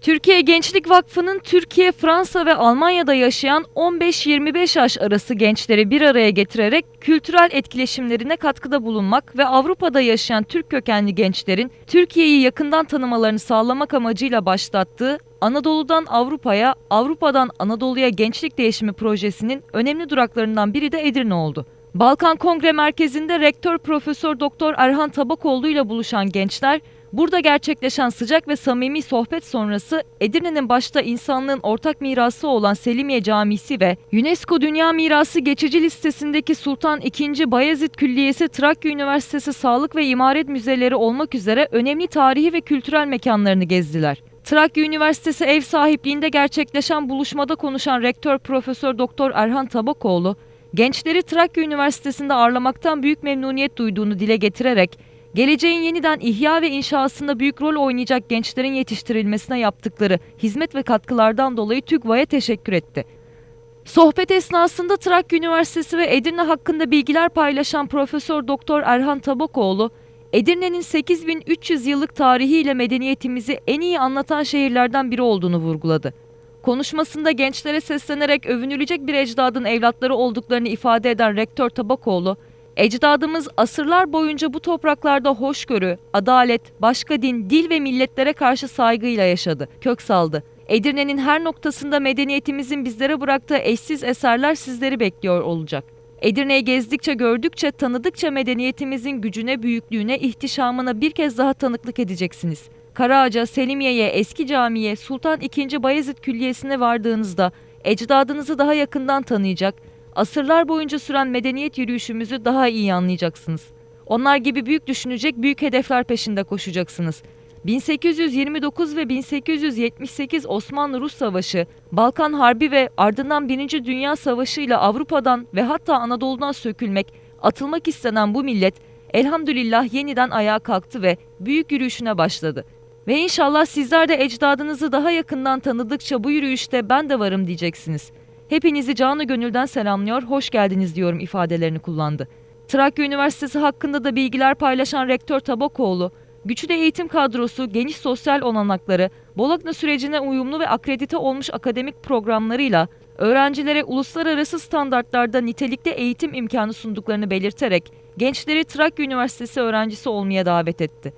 Türkiye Gençlik Vakfı'nın Türkiye, Fransa ve Almanya'da yaşayan 15-25 yaş arası gençleri bir araya getirerek kültürel etkileşimlerine katkıda bulunmak ve Avrupa'da yaşayan Türk kökenli gençlerin Türkiye'yi yakından tanımalarını sağlamak amacıyla başlattığı Anadolu'dan Avrupa'ya, Avrupa'dan Anadolu'ya gençlik değişimi projesinin önemli duraklarından biri de Edirne oldu. Balkan Kongre Merkezi'nde Rektör Profesör Doktor Erhan Tabakoğlu ile buluşan gençler Burada gerçekleşen sıcak ve samimi sohbet sonrası Edirne'nin başta insanlığın ortak mirası olan Selimiye Camisi ve UNESCO Dünya Mirası geçici listesindeki Sultan II. Bayezid Külliyesi Trakya Üniversitesi Sağlık ve İmaret Müzeleri olmak üzere önemli tarihi ve kültürel mekanlarını gezdiler. Trakya Üniversitesi ev sahipliğinde gerçekleşen buluşmada konuşan Rektör Profesör Doktor Erhan Tabakoğlu, gençleri Trakya Üniversitesi'nde ağırlamaktan büyük memnuniyet duyduğunu dile getirerek geleceğin yeniden ihya ve inşasında büyük rol oynayacak gençlerin yetiştirilmesine yaptıkları hizmet ve katkılardan dolayı TÜGVA'ya teşekkür etti. Sohbet esnasında Trakya Üniversitesi ve Edirne hakkında bilgiler paylaşan Profesör Doktor Erhan Tabakoğlu, Edirne'nin 8300 yıllık tarihiyle medeniyetimizi en iyi anlatan şehirlerden biri olduğunu vurguladı. Konuşmasında gençlere seslenerek övünülecek bir ecdadın evlatları olduklarını ifade eden Rektör Tabakoğlu, Ecdadımız asırlar boyunca bu topraklarda hoşgörü, adalet, başka din, dil ve milletlere karşı saygıyla yaşadı, kök saldı. Edirne'nin her noktasında medeniyetimizin bizlere bıraktığı eşsiz eserler sizleri bekliyor olacak. Edirne'yi gezdikçe, gördükçe, tanıdıkça medeniyetimizin gücüne, büyüklüğüne, ihtişamına bir kez daha tanıklık edeceksiniz. Karaağaç'a, Selimiye'ye, Eski Cami'ye, Sultan II. Bayezid Külliyesi'ne vardığınızda ecdadınızı daha yakından tanıyacak, asırlar boyunca süren medeniyet yürüyüşümüzü daha iyi anlayacaksınız. Onlar gibi büyük düşünecek, büyük hedefler peşinde koşacaksınız. 1829 ve 1878 Osmanlı-Rus Savaşı, Balkan Harbi ve ardından 1. Dünya Savaşı ile Avrupa'dan ve hatta Anadolu'dan sökülmek, atılmak istenen bu millet elhamdülillah yeniden ayağa kalktı ve büyük yürüyüşüne başladı. Ve inşallah sizler de ecdadınızı daha yakından tanıdıkça bu yürüyüşte ben de varım diyeceksiniz. Hepinizi canı gönülden selamlıyor, hoş geldiniz diyorum ifadelerini kullandı. Trakya Üniversitesi hakkında da bilgiler paylaşan Rektör Tabakoğlu, güçlü eğitim kadrosu, geniş sosyal olanakları, Bologna sürecine uyumlu ve akredite olmuş akademik programlarıyla öğrencilere uluslararası standartlarda nitelikte eğitim imkanı sunduklarını belirterek gençleri Trakya Üniversitesi öğrencisi olmaya davet etti.